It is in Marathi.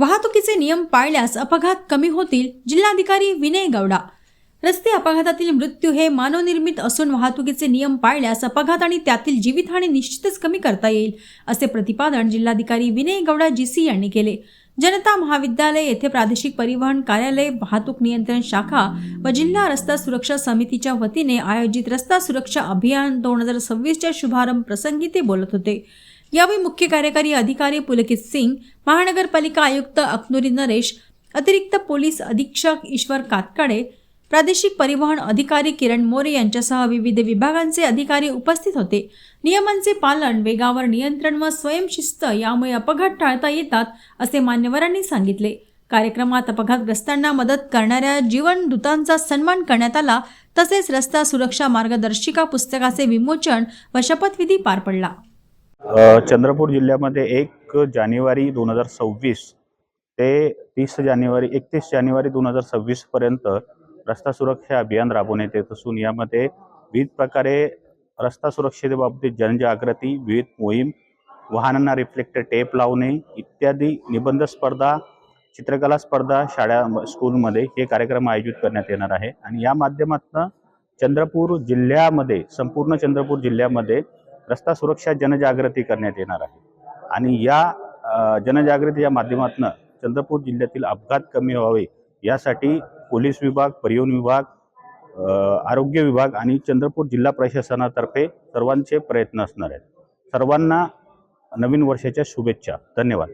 वाहतुकीचे नियम पाळल्यास अपघात कमी होतील जिल्हाधिकारी विनय गौडा रस्ते अपघातातील मृत्यू हे मानवनिर्मित असून वाहतुकीचे नियम पाळल्यास अपघात आणि त्यातील जीवितहानी निश्चितच कमी करता येईल असे प्रतिपादन जिल्हाधिकारी विनय गौडा जीसी यांनी केले. जनता महाविद्यालय येथे प्रादेशिक परिवहन कार्यालय वाहतूक नियंत्रण शाखा व जिल्हा रस्ता सुरक्षा समितीच्या वतीने आयोजित रस्ता सुरक्षा अभियान दोन हजार सव्वीसच्या शुभारंभ प्रसंगी ते बोलत होते. यावेळी मुख्य कार्यकारी अधिकारी पुलकित सिंग महानगरपालिका आयुक्त अखनुरी नरेश अतिरिक्त पोलीस अधीक्षक ईश्वर कातकडे प्रादेशिक परिवहन अधिकारी किरण मोरे यांच्यासह विविध विभागांचे अधिकारी उपस्थित होते. नियमांचे पालन वेगावर नियंत्रण व स्वयंशिस्त यामुळे अपघात टाळता येतात असे मान्यवरांनी सांगितले. कार्यक्रमात अपघातग्रस्तांना मदत करणाऱ्या जीवनदूतांचा सन्मान करण्यात आला तसेच रस्ता सुरक्षा मार्गदर्शिका पुस्तकाचे विमोचन व शपथविधी पार पडला. चंद्रपूर जिल्ह्यामध्ये एक जानेवारी दोन हजार सव्वीस ते तीस जानेवारी एकतीस जानेवारी दोन हजार सव्वीसपर्यंत रस्ता सुरक्षा अभियान राबवण्यात येत असून यामध्ये विविध प्रकारे रस्ता सुरक्षेबाबतीत जनजागृती विविध मोहीम वाहनांना रिफ्लेक्टर टेप लावणे इत्यादी निबंध स्पर्धा चित्रकला स्पर्धा शाळा स्कूलमध्ये हे कार्यक्रम आयोजित करण्यात येणार आहे. आणि या माध्यमातून चंद्रपूर जिल्ह्यामध्ये संपूर्ण चंद्रपूर जिल्ह्यामध्ये रस्ता सुरक्षा जनजागृती करण्यात येणार आहे. आणि या जनजागृती जनजागृतीच्या माध्यमातून चंद्रपूर जिल्ह्यातील अपघात कमी व्हावे यासाठी पोलीस विभाग परिवहन विभाग आरोग्य विभाग आणि चंद्रपूर जिल्हा प्रशासनातर्फे सर्वांचे प्रयत्न असणार आहेत. सर्वांना नवीन वर्षाच्या शुभेच्छा. धन्यवाद.